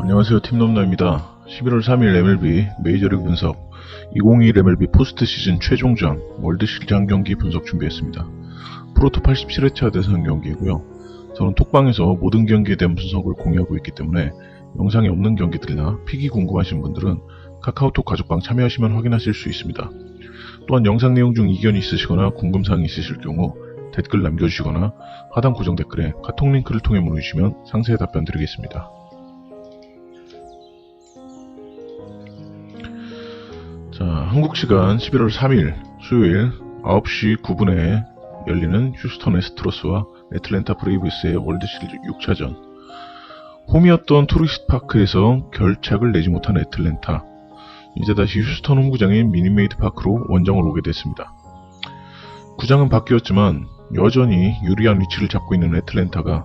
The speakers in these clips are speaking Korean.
안녕하세요 팀넘나입니다. 11월 3일 MLB 메이저리그 분석 2021 MLB 포스트 시즌 최종전 월드 시장 경기 분석 준비했습니다. 프로토 87회차 대선 경기이고요. 저는 톡방에서 모든 경기에 대한 분석을 공유하고 있기 때문에 영상에 없는 경기들이나 픽이 궁금하신 분들은 카카오톡 가족방 참여하시면 확인하실 수 있습니다. 또한 영상 내용 중 이견이 있으시거나 궁금사항이 있으실 경우 댓글 남겨주시거나 하단 고정 댓글에 카톡 링크를 통해 문의주시면 상세히 답변 드리겠습니다. 한국 시간 11월 3일 수요일 9시 9분에 열리는 휴스턴 에스트로스와 애틀랜타 브레이브스의 월드 시리즈 6차전. 홈이었던 투리스트 파크에서 결착을 내지 못한 애틀랜타. 이제 다시 휴스턴 홈구장인 미니메이드 파크로 원정을 오게 됐습니다. 구장은 바뀌었지만 여전히 유리한 위치를 잡고 있는 애틀랜타가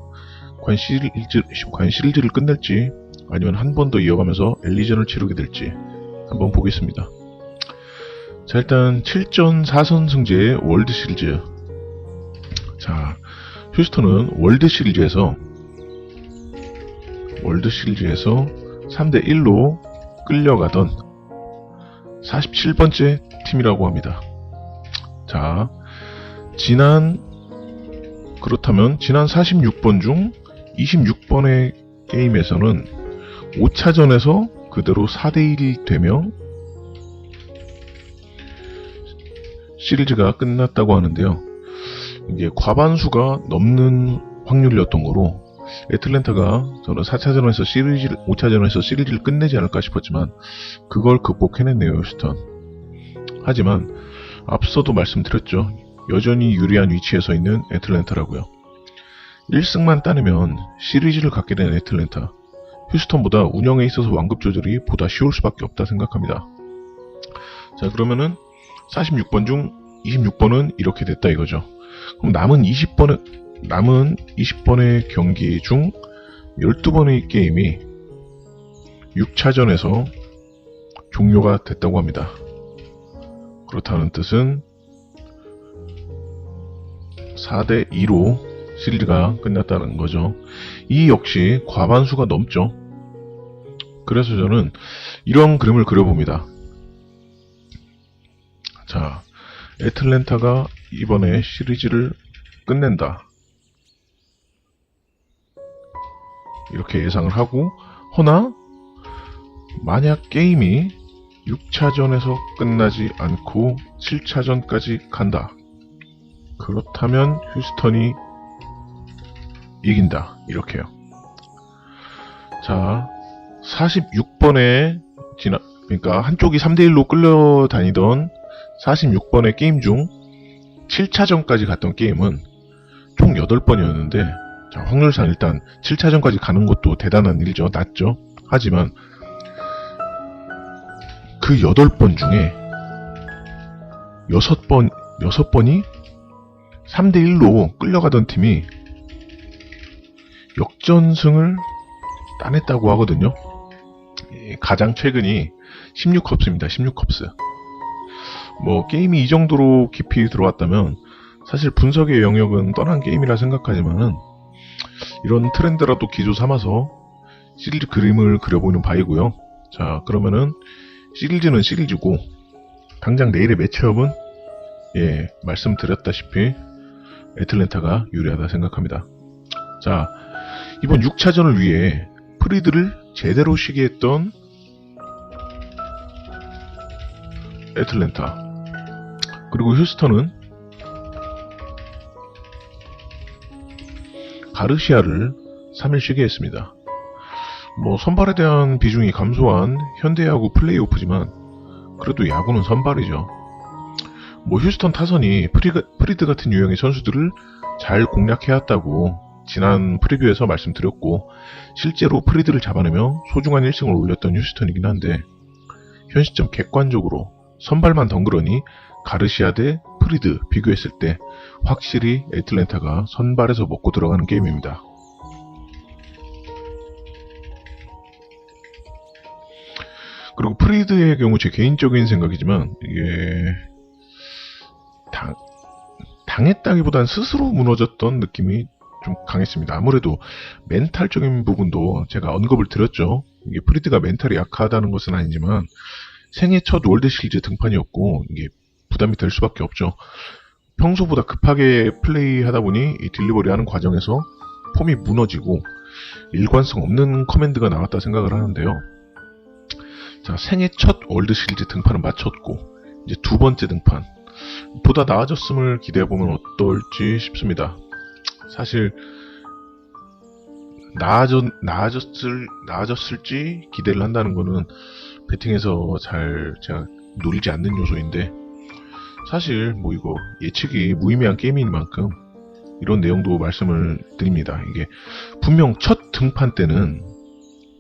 과연 시리즈, 과연 시리즈를 끝낼지 아니면 한 번 더 이어가면서 엘리전을 치르게 될지 한번 보겠습니다. 자, 일단 7전 4선 승제의 월드 시리즈. 자, 휴스턴은 월드 시리즈에서 월드 시리즈에서 3대 1로 끌려가던 47번째 팀이라고 합니다. 자, 지난 그렇다면 지난 46번 중 26번의 게임에서는 5차전에서 그대로 4대 1이 되며 시리즈가 끝났다고 하는데요. 이게 과반수가 넘는 확률이었던 거로 애틀랜타가 저는 4차전에서 시리즈 5차전에서 시리즈를 끝내지 않을까 싶었지만 그걸 극복해냈네요, 휴스턴. 하지만 앞서도 말씀드렸죠. 여전히 유리한 위치에 서 있는 애틀랜타라고요. 1승만 따내면 시리즈를 갖게 된 애틀랜타. 휴스턴보다 운영에 있어서 완급 조절이 보다 쉬울 수밖에 없다 생각합니다. 자, 그러면은 46번 중 26번은 이렇게 됐다 이거죠. 그럼 남은 20번의 남은 20번의 경기 중 12번의 게임이 6차전에서 종료가 됐다고 합니다. 그렇다는 뜻은 4대 2로 시리즈가 끝났다는 거죠. 이 역시 과반수가 넘죠. 그래서 저는 이런 그림을 그려봅니다. 자, 애틀랜타가 이번에 시리즈를 끝낸다. 이렇게 예상을 하고, 허나, 만약 게임이 6차전에서 끝나지 않고 7차전까지 간다. 그렇다면 휴스턴이 이긴다. 이렇게요. 자, 46번에 지나, 그러니까 한쪽이 3대1로 끌려다니던 46번의 게임 중 7차전까지 갔던 게임은 총 8번이었는데 자, 확률상 일단 7차전까지 가는 것도 대단한 일이죠. 낮죠. 하지만 그 8번 중에 6번, 6번이 3대1로 끌려가던 팀이 역전승을 따냈다고 하거든요. 예, 가장 최근이 16컵스입니다. 16컵스. 뭐 게임이 이 정도로 깊이 들어왔다면 사실 분석의 영역은 떠난 게임이라 생각하지만은 이런 트렌드라도 기조 삼아서 시리즈 그림을 그려보는 바이고요. 자 그러면은 시리즈는 시리즈고 당장 내일의 매치업은 예 말씀드렸다시피 애틀랜타가 유리하다 생각합니다. 자 이번 6차전을 위해 프리드를 제대로 쉬게 했던 애틀랜타 그리고 휴스턴은 가르시아를 3일 쉬게 했습니다. 뭐 선발에 대한 비중이 감소한 현대야구 플레이오프지만 그래도 야구는 선발이죠. 뭐 휴스턴 타선이 프리가, 프리드 같은 유형의 선수들을 잘 공략해왔다고 지난 프리뷰에서 말씀드렸고 실제로 프리드를 잡아내며 소중한 1승을 올렸던 휴스턴이긴 한데 현 시점 객관적으로 선발만 덩그러니 가르시아 대 프리드 비교했을 때 확실히 애틀랜타가 선발에서 먹고 들어가는 게임입니다. 그리고 프리드의 경우 제 개인적인 생각이지만 이게 당, 당했다기보단 스스로 무너졌던 느낌이 좀 강했습니다. 아무래도 멘탈적인 부분도 제가 언급을 드렸죠. 이게 프리드가 멘탈이 약하다는 것은 아니지만 생애 첫 월드 시리즈 등판이었고 이게 부담이 될 수밖에 없죠. 평소보다 급하게 플레이하다 보니 이 딜리버리하는 과정에서 폼이 무너지고 일관성 없는 커맨드가 나왔다 생각을 하는데요. 자, 생애 첫 월드 시리즈 등판은 마쳤고 이제 두 번째 등판 보다 나아졌음을 기대해 보면 어떨지 싶습니다. 사실 나아졌 나아졌을 나아졌을지 기대를 한다는 거는 배팅에서 잘 제가 노리지 않는 요소인데 사실 뭐 이거 예측이 무의미한 게임인 만큼 이런 내용도 말씀을 드립니다. 이게 분명 첫 등판 때는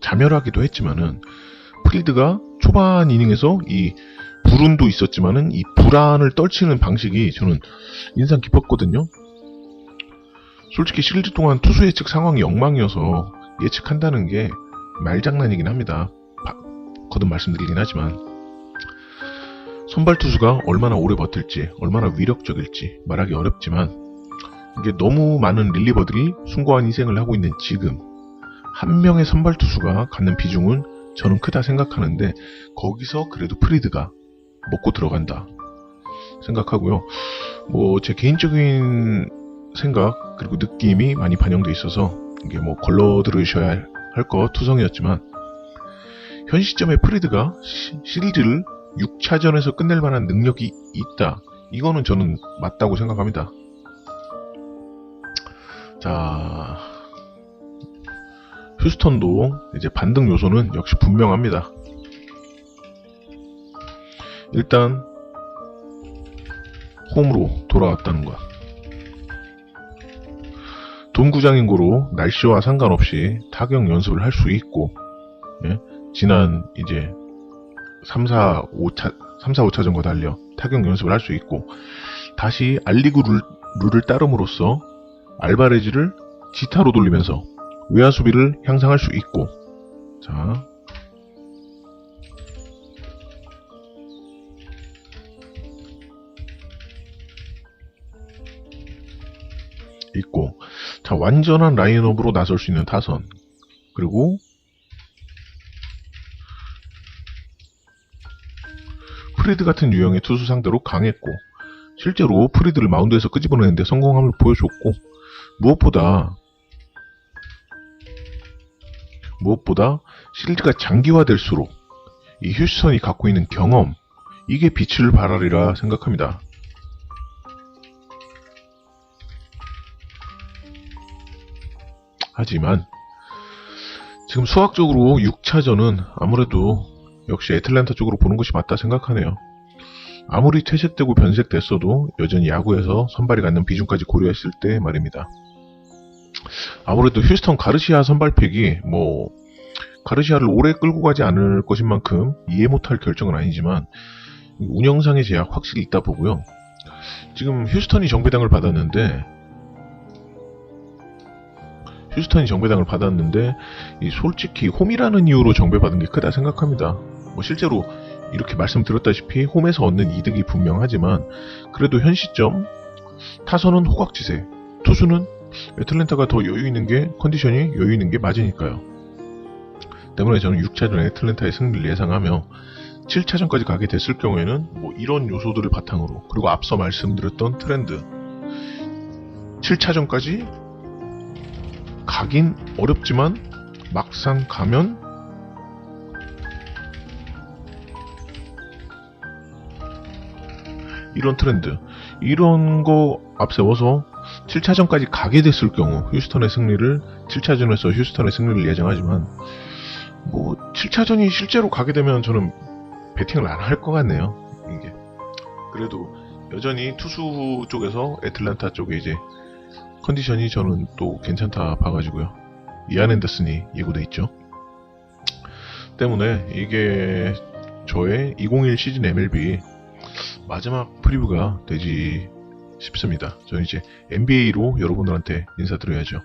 자멸하기도 했지만은 프리드가 초반 이닝에서 이 불운도 있었지만은 이 불안을 떨치는 방식이 저는 인상 깊었거든요. 솔직히 시리즈 동안 투수 예측 상황이 엉망이어서 예측한다는 게 말장난이긴 합니다. 바- 거듭 말씀드리긴 하지만 선발 투수가 얼마나 오래 버틸지, 얼마나 위력적일지 말하기 어렵지만 이게 너무 많은 릴리버들이 숭고한 희생을 하고 있는 지금 한 명의 선발 투수가 갖는 비중은 저는 크다 생각하는데 거기서 그래도 프리드가 먹고 들어간다 생각하고요. 뭐 제 개인적인 생각 그리고 느낌이 많이 반영돼 있어서 이게 뭐 걸러 들으셔야 할거 투성이었지만 현 시점에 프리드가 시- 시리즈를 6차전에서 끝낼 만한 능력이 있다. 이거는 저는 맞다고 생각합니다. 자, 휴스턴도 이제 반등 요소는 역시 분명합니다. 일단 홈으로 돌아왔다는 것. 동구장인 거로 날씨와 상관없이 타격 연습을 할 수 있고, 예? 지난 이제 3, 4, 5차, 3, 4, 5차전과 달려 타격 연습을 할 수 있고, 다시 알리그 룰, 룰을 따름으로써 알바레즈를 지타로 돌리면서 외야 수비를 향상할 수 있고, 자, 있고, 자, 완전한 라인업으로 나설 수 있는 타선. 그리고, 프리드 같은 유형의 투수 상대로 강했고, 실제로 프리드를 마운드에서 끄집어내는데 성공함을 보여줬고, 무엇보다, 무엇보다 시리즈가 장기화될수록 이 휴스턴이 갖고 있는 경험, 이게 빛을 발하리라 생각합니다. 하지만 지금 수학적으로 6차전은 아무래도 역시 애틀랜타 쪽으로 보는 것이 맞다 생각하네요. 아무리 퇴색되고 변색됐어도 여전히 야구에서 선발이 갖는 비중까지 고려했을 때 말입니다. 아무래도 휴스턴 가르시아 선발팩이 뭐 가르시아를 오래 끌고 가지 않을 것인 만큼 이해 못할 결정은 아니지만 운영상의 제약 확실히 있다 보고요. 지금 휴스턴이 정배당을 받았는데 휴스턴이 정배당을 받았는데 이 솔직히 홈이라는 이유로 정배받은 게 크다 생각합니다. 뭐 실제로 이렇게 말씀드렸다시피 홈에서 얻는 이득이 분명하지만 그래도 현 시점 타선은 호각지세, 투수는 애틀랜타가 더 여유 있는 게 컨디션이 여유 있는 게 맞으니까요. 때문에 저는 6차전 애틀랜타의 승리를 예상하며 7차전까지 가게 됐을 경우에는 뭐 이런 요소들을 바탕으로 그리고 앞서 말씀드렸던 트렌드 7차전까지 가긴 어렵지만 막상 가면 이런 트렌드 이런 거 앞세워서 7차전까지 가게 됐을 경우 휴스턴의 승리를 7차전에서 휴스턴의 승리를 예정하지만 뭐 7차전이 실제로 가게 되면 저는 배팅을 안 할 것 같네요. 이게 그래도 여전히 투수 쪽에서 애틀란타 쪽에 이제 컨디션이 저는 또 괜찮다 봐가지고요. 이안 앤더슨이 예고돼 있죠. 때문에 이게 저의 2021 시즌 MLB 마지막 프리뷰가 되지 싶습니다. 저는 이제 NBA로 여러분들한테 인사드려야죠.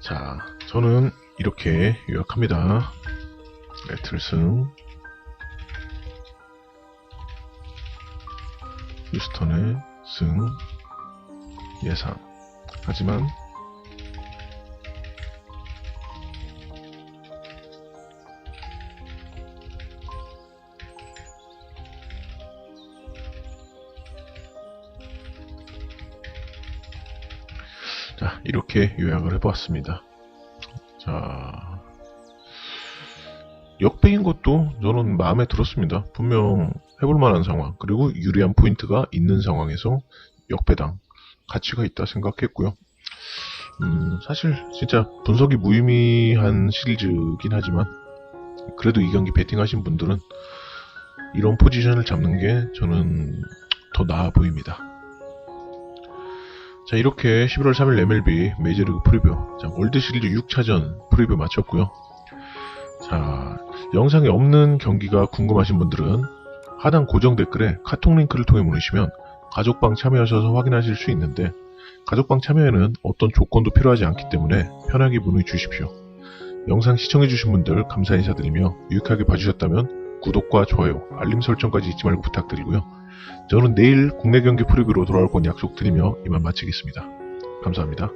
자, 저는 이렇게 요약합니다. 애틀승, 휴스턴의 승, 예상. 하지만 자 이렇게 요약을 해보았습니다. 자 역배인 것도 저는 마음에 들었습니다. 분명 해볼 만한 상황 그리고 유리한 포인트가 있는 상황에서 역배당 가치가 있다 생각했고요. 음, 사실 진짜 분석이 무의미한 시리즈긴 하지만 그래도 이 경기 베팅하신 분들은 이런 포지션을 잡는 게 저는 더 나아 보입니다. 자, 이렇게 11월 3일 MLB 메이저리그 프리뷰, 자, 월드 시리즈 6차전 프리뷰 마쳤고요. 자, 영상에 없는 경기가 궁금하신 분들은 하단 고정 댓글에 카톡 링크를 통해 보내시면 가족방 참여하셔서 확인하실 수 있는데 가족방 참여에는 어떤 조건도 필요하지 않기 때문에 편하게 문의 주십시오. 영상 시청해주신 분들 감사 인사드리며 유익하게 봐주셨다면 구독과 좋아요, 알림 설정까지 잊지 말고 부탁드리고요. 저는 내일 국내 경기 프리뷰로 돌아올 건 약속드리며 이만 마치겠습니다. 감사합니다.